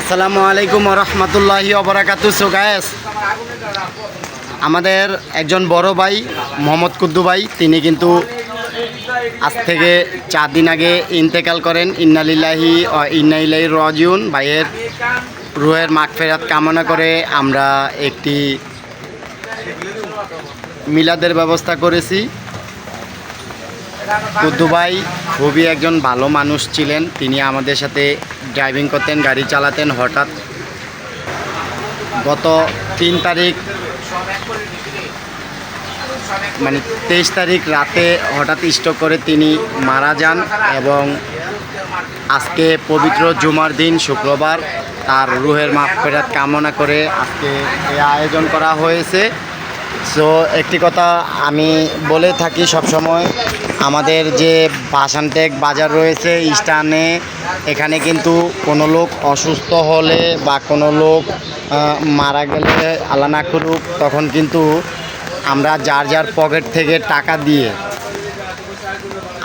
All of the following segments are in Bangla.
আসসালামু আলাইকুম রহমতুল্লাহি অবরাকাতু আমাদের একজন বড় ভাই, মোহাম্মদ কুদ্দু ভাই, তিনি কিন্তু আজ থেকে চার দিন আগে ইন্তেকাল করেন। ইন্নালিল্লাহি ও ইন্নাইলাই রাজিউন। ভাইয়ের রুহের মাগ ফেরাত কামনা করে আমরা একটি মিলাদের ব্যবস্থা করেছি। ভাই, খুবই একজন ভালো মানুষ ছিলেন। তিনি আমাদের সাথে ড্রাইভিং করতেন, গাড়ি চালাতেন হঠাৎ। গত তিন তারিখ মানে তেইশ তারিখ রাতে হঠাৎ স্ট্রোক করে তিনি মারা যান এবং আজকে পবিত্র জুমার দিন, শুক্রবার। তার রুহের মাফ ফেরাত কামনা করে আজকে এই আয়োজন করা হয়েছে। সো একটি কথা আমি বলে থাকি সবসময় আমাদের যে বাসানটেক বাজার রয়েছে স্টানে এখানে কিন্তু কোনো লোক অসুস্থ হলে বা কোনো লোক মারা গেলে আল্লাহ না করুক, তখন কিন্তু আমরা যার যার পকেট থেকে টাকা দিয়ে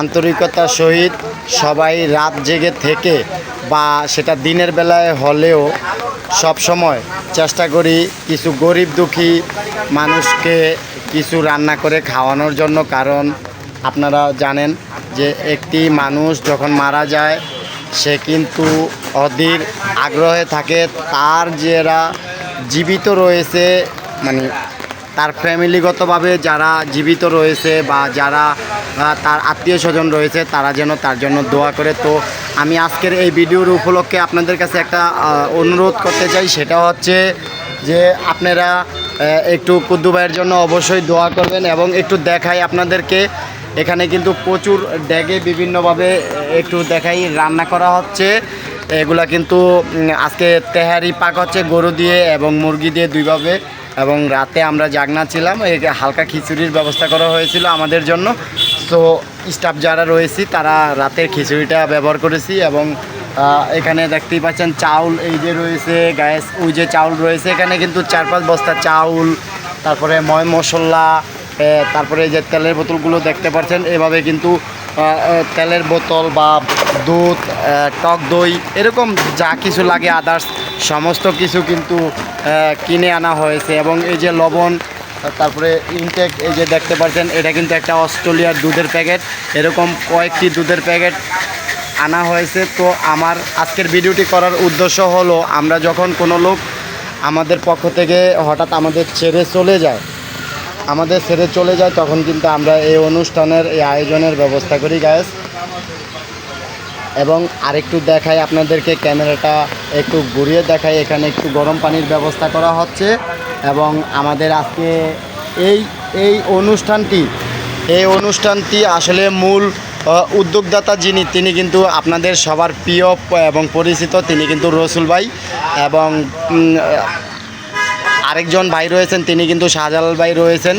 আন্তরিকতার সহিত সবাই রাত জেগে থেকে বা সেটা দিনের বেলায় হলেও সব সময় চেষ্টা করি কিছু গরিব দুঃখী মানুষকে কিছু রান্না করে খাওয়ানোর জন্য, কারণ আপনারা জানেন যে একটি মানুষ যখন মারা যায়, সে কিন্তু অধীর আগ্রহে থাকে, তার যারা জীবিত রয়েছে মানে তার ফ্যামিলিগতভাবে যারা জীবিত রয়েছে বা যারা তার আত্মীয় স্বজন রয়েছে, তারা যেন তার জন্য দোয়া করে। তো আমি আজকের এই ভিডিওর উপলক্ষে আপনাদের কাছে একটা অনুরোধ করতে চাই, সেটা হচ্ছে যে আপনারা একটু কুদ্দু ভাইয়ের জন্য অবশ্যই দোয়া করবেন এবং একটু দেখাই আপনাদেরকে এখানে কিন্তু প্রচুর ড্যাগে বিভিন্নভাবে একটু দেখাই, রান্না করা হচ্ছে। এগুলা কিন্তু আজকে তেহারি পাক হচ্ছে, গরু দিয়ে এবং মুরগি দিয়ে দুইভাবে। এবং রাতে আমরা জাগনা ছিলাম, এই হালকা খিচুড়ির ব্যবস্থা করা হয়েছিল আমাদের জন্য। তো স্টাফ যারা রয়েছি, তারা রাতের খিচুড়িটা ব্যবহার করেছি এবং এখানে দেখতেই পাচ্ছেন চাউল এই যে রয়েছে, গ্যাস, ওই যে চাউল রয়েছে। এখানে কিন্তু চার পাঁচ বস্তা চাউল, তারপরে ময় মশলা তারপরে যে তেলের বোতলগুলো দেখতে পাচ্ছেন, এভাবে কিন্তু তেলের বোতল বা দুধ টক দই, এরকম যা কিছু লাগে আদার্স সমস্ত কিছু কিন্তু কিনে আনা হয়েছে। এবং এই যে লবণ, তারপরে ইনটেক এই যে দেখতে পাচ্ছেন, এটা কিন্তু একটা অস্ট্রেলিয়ার দুধের প্যাকেট। এরকম কয়েকটি দুধের প্যাকেট আনা হয়েছে। তো আমার আজকের ভিডিওটি করার উদ্দেশ্য হলো, আমরা যখন কোনো লোক আমাদের পক্ষ থেকে হঠাৎ আমাদের ছেড়ে চলে যায় আমাদের ছেড়ে চলে যায়, তখন কিন্তু আমরা এই অনুষ্ঠানের, এই আয়োজনের ব্যবস্থা করি গ্যাস এবং আরেকটু দেখাই আপনাদেরকে, ক্যামেরাটা একটু ঘুরিয়ে দেখাই। এখানে একটু গরম পানির ব্যবস্থা করা হচ্ছে এবং আমাদের আজকে এই এই অনুষ্ঠানটি এই অনুষ্ঠানটি আসলে মূল উদ্যোগদাতা যিনি, তিনি কিন্তু আপনাদের সবার প্রিয় এবং পরিচিত, তিনি কিন্তু রসুল ভাই এবং আরেকজন ভাই রয়েছেন, তিনি কিন্তু শাহজালাল ভাই রয়েছেন।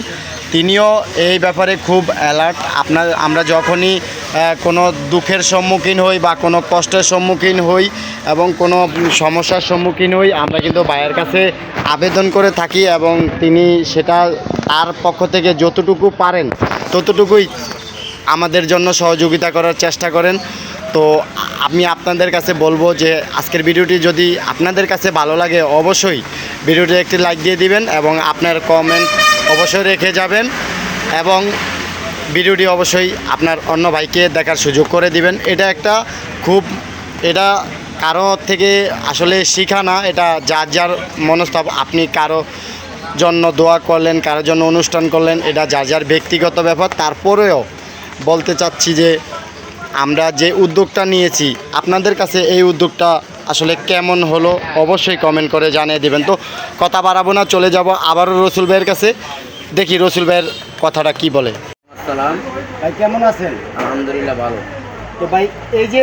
তিনিও এই ব্যাপারে খুব অ্যালার্ট আপনার, আমরা যখনই কোনো দুঃখের সম্মুখীন হই বা কোনো কষ্টের সম্মুখীন হই এবং কোনো সমস্যার সম্মুখীন হই, আমরা কিন্তু ভাইয়ের কাছে আবেদন করে থাকি এবং তিনি সেটা তার পক্ষ থেকে যতটুকু পারেন, ততটুকুই আমাদের জন্য সহযোগিতা করার চেষ্টা করেন। তো আমি আপনাদের কাছে বলব যে আজকের ভিডিওটি যদি আপনাদের কাছে ভালো লাগে, অবশ্যই ভিডিওটি একটি লাইক দিয়ে দিবেন এবং আপনার কমেন্ট অবশ্যই রেখে যাবেন এবং ভিডিওটি অবশ্যই আপনার অন্য ভাইকে দেখার সুযোগ করে দিবেন। এটা একটা খুব, এটা কারও থেকে আসলে শিখা না, এটা যার যার মনস্তাপ, আপনি কারও জন্য দোয়া করলেন কারোর জন্য অনুষ্ঠান করলেন, এটা যার যার ব্যক্তিগত ব্যাপার। তারপরেও বলতে চাচ্ছি যে আমরা যে উদ্যোগটা নিয়েছি আপনাদের কাছে এই উদ্যোগটা আসলে কেমন হলো অবশ্যই কমেন্ট করে জানিয়ে দেবেন। তো কথা বাড়াবো না চলে যাব আবারও রসুল ভাইয়ের কাছে। দেখি রসুল ভাইয়ের কথাটা কি বলে। আসসালাম। ভাই কেমন আছেন? আলহামদুলিল্লাহ ভালো। তো ভাই এই যে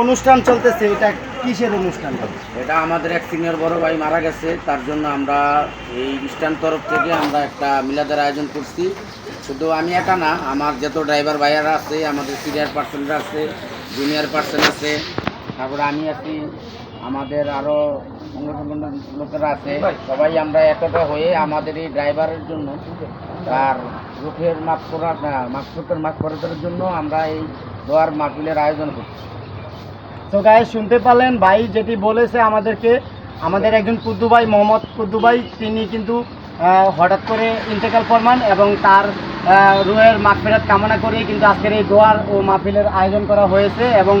অনুষ্ঠান চলতেছে এটা কিসের অনুষ্ঠান? এটা আমাদের এক সিনিয়র বড় ভাই মারা গেছে, তার জন্য আমরা এই ইস্টার্ন তরফ থেকে আমরা একটা মিলাদের আয়োজন করছি। শুধু আমি একা না, আমার যত ড্রাইভার ভাইয়ারা আছে, আমাদের সিনিয়র পার্সনরা আছে জুনিয়র পার্সন আছে, তারপরে আমি আছি, আমাদের আরও লোকেরা আছে, সবাই আমরা একতা হয়ে আমাদের এই ড্রাইভারের জন্য তার রুখের মাপ করা মাপ করার জন্য আমরা এই দোয়ার মাহফিলের আয়োজন করছি। তো গায়ে শুনতে পারলেন ভাই যেটি বলেছে আমাদেরকে আমাদের একজন কুদ্দু ভাই মোহাম্মদ কুদ্দু ভাই তিনি কিন্তু হঠাৎ করে ইন্তেকাল ফরমান এবং তার রুহের মাগফিরাত কামনা করে কিন্তু আজকের এই দোয়ার ও মাহফিলের আয়োজন করা হয়েছে এবং।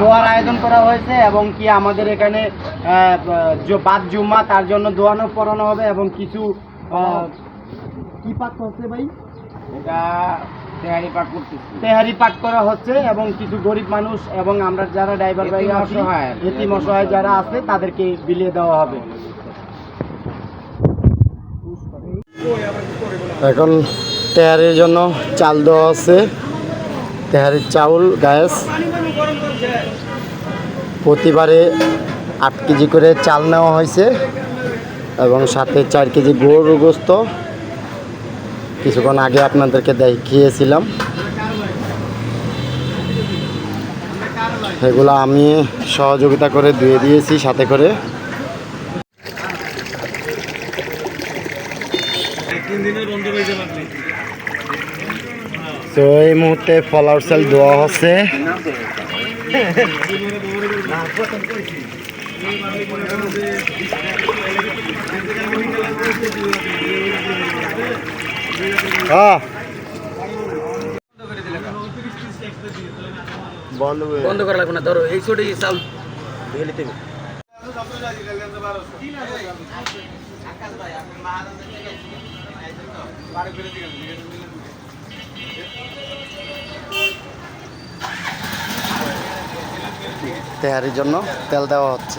দোয়ার আয়োজন করা হয়েছে এবং কি আমাদের এখানে বাদ জুম্মা তার জন্য দোয়ানো পড়ানো হবে এবং কিছু কি পাঠ হচ্ছে ভাই এটা তেহারি পাঠ করতেছি। তেহারি পাঠ করা হচ্ছে এবং কিছু গরিব মানুষ এবং আমরা যারা ড্রাইভার ভাই অসহায়। এতিম অসহায় যারা আছে তাদেরকে বিলিয়ে দেওয়া হবে। এখন তেহারির জন্য চাল দেওয়া আছে। তেহারির চাউল গ্যাস। প্রতিবারে আট কেজি করে চাল নেওয়া হয়েছে এবং সাথে চার কেজি গরু গোস্ত। কিছুক্ষণ আগে আপনাদেরকে দেখিয়েছিলাম। এগুলো আমি সহযোগিতা করে ধুয়ে দিয়েছি, সাথে করে। তো এই মুহূর্তে ফলার সেল দেওয়া হচ্ছে। হ্যাঁ। বন্ধ বন্ধ করা লাগবে না ধরো এই ছোট চাল। নিতে হবে। তেহারির জন্য তেল দেওয়া হচ্ছে।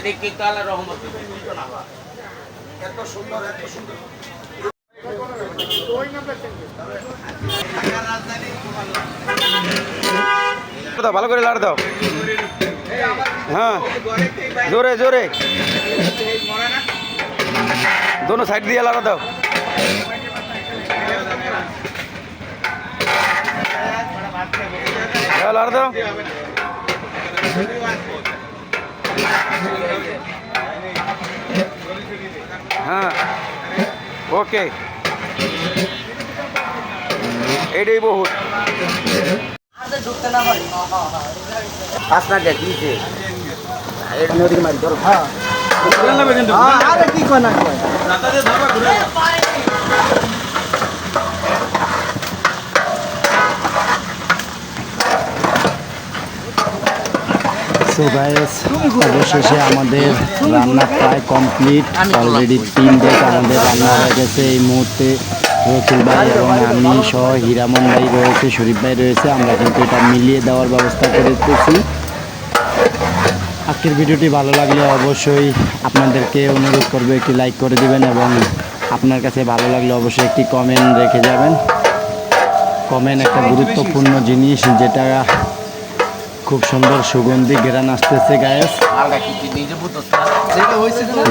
অনেক আল্লাহ তো বুঝছে দেখি তো আল্লাহ রহমত দাও ভালো করে লাড় দাও। হ্যাঁ জোরে জোরে। দোনো সাইড দিয়ে লাড়া দাও। লাড় দাও। হ্যাঁ ওকে এটাই বহুত। পাঁচ না দেখ দিয়েছে। এর নদীর মারি ধরো আরে কি কয় না কয়? সো গাইস অবশেষে আমাদের রান্না প্রায় কমপ্লিট অলরেডি তিন ডেক আমাদের রান্না হয়ে গেছে এই মুহূর্তে। রসুল ভাই এবং আমি সহ হীরামন ভাই রয়েছে শরীফ ভাই রয়েছে। আমরা কিন্তু এটা মিলিয়ে দেওয়ার ব্যবস্থা করতেছি আজকের ভিডিওটি ভালো লাগলে অবশ্যই আপনাদেরকে অনুরোধ করব একটি লাইক করে দিবেন এবং আপনার কাছে ভালো লাগলে অবশ্যই একটি কমেন্ট রেখে যাবেন। কমেন্ট একটা গুরুত্বপূর্ণ জিনিস যেটা খুব সুন্দর সুগন্ধি ঘেরান আসতেছে গায়েস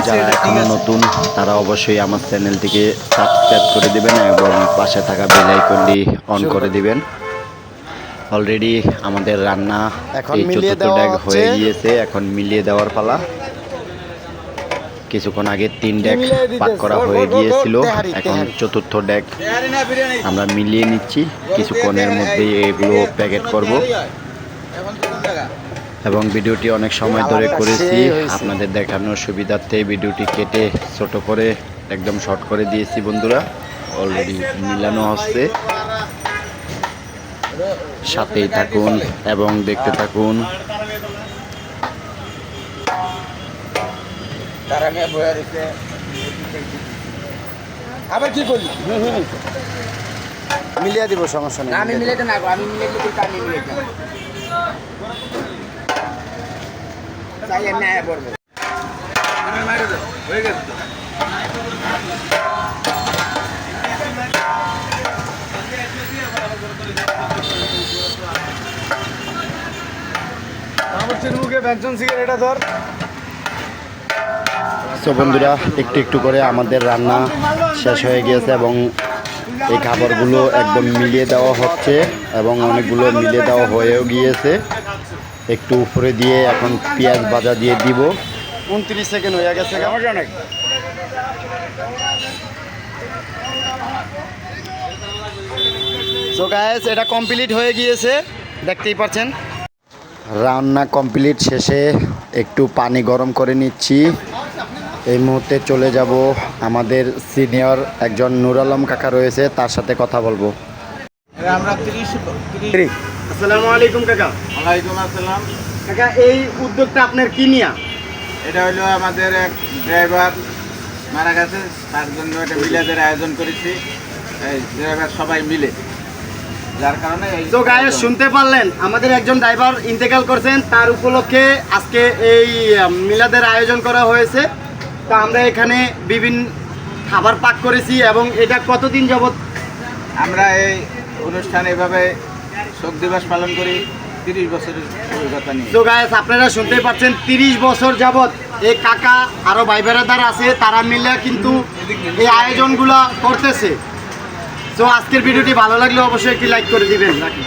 যারা এখনও নতুন তারা অবশ্যই আমার চ্যানেলটিকে সাবস্ক্রাইব করে দিবেন এবং পাশে থাকা বেল আইকনটি অন করে দিবেন। অলরেডি আমাদের রান্না এখন চতুর্থ ড্যাগ হয়ে গিয়েছে। এখন মিলিয়ে দেওয়ার পালা। কিছুক্ষণ আগে তিন মিলিয়ে পাক করা হয়ে গিয়েছিল। এখন চতুর্থ ড্যাগ আমরা মিলিয়ে নিচ্ছি। কিছুক্ষণের মধ্যেই এগুলো প্যাকেট করব। এবং ভিডিওটি অনেক সময় ধরে করেছি। আপনাদের দেখানোর সুবিধার্থে ভিডিওটি কেটে ছোট করে একদম শর্ট করে দিয়েছি বন্ধুরা। অলরেডি মিলানো হচ্ছে। সাথেই থাকুন এবং দেখতে থাকুন। আবার কি করলি? মিলিয়ে দিব সমস্যা নেই। আমি মিলাইতে না আমি মিলাইতে আমি মিলাইতে। চাই এমনি আয়া হয়ে গেছে আমার মুখে ব্যঞ্জন সিগারেট ধর। তো বন্ধুরা একটু একটু করে আমাদের রান্না শেষ হয়ে গিয়েছে এবং এই খাবারগুলো একদম মিলিয়ে দেওয়া হচ্ছে এবং অনেকগুলো মিলিয়ে দেওয়া হয়েও গিয়েছে। একটু উপরে দিয়ে এখন পেঁয়াজ ভাজা দিয়ে দিব। উনত্রিশ সেকেন্ড হয়ে গেছে অনেক সো গায়েস এটা কমপ্লিট হয়ে গিয়েছে। দেখতেই পাচ্ছেন। রান্না কমপ্লিট শেষে একটু পানি গরম করে নিচ্ছি। এই মুহূর্তে চলে যাব আমাদের সিনিয়র একজন নুর আলম কাকা রয়েছে তার সাথে কথা বলব। আমরা তিরিশ আসসালামু আলাইকুম কাকা। ওয়ালাইকুম আসসালাম। কাকা এই উদ্যোগটা আপনার কি নিয়া? এটা হলো আমাদের এক ড্রাইভার মারা গেছে তার জন্য একটা মিলাদের আয়োজন করেছি। এই ড্রাইভার সবাই মিলে। যার কারণে এই তো গায়ে শুনতে পারলেন আমাদের একজন ড্রাইভার ইন্তেকাল করছেন তার উপলক্ষে আজকে এই মিলাদের আয়োজন করা হয়েছে। তো আমরা এখানে বিভিন্ন খাবার পাক করেছি এবং এটা কতদিন যাবৎ? আমরা এই অনুষ্ঠান এভাবে শোক দিবস পালন করি তিরিশ বছরের অভিজ্ঞতা নিয়ে। তো গায়েস আপনারা শুনতে পাচ্ছেন তিরিশ বছর যাবৎ এই কাকা আরও ভাই বেড়াদার আছে তারা মিলে কিন্তু এই আয়োজনগুলো করতেছে। তো আজকের ভিডিওটি ভালো লাগলে অবশ্যই একটি লাইক করে দিবেন। রাখি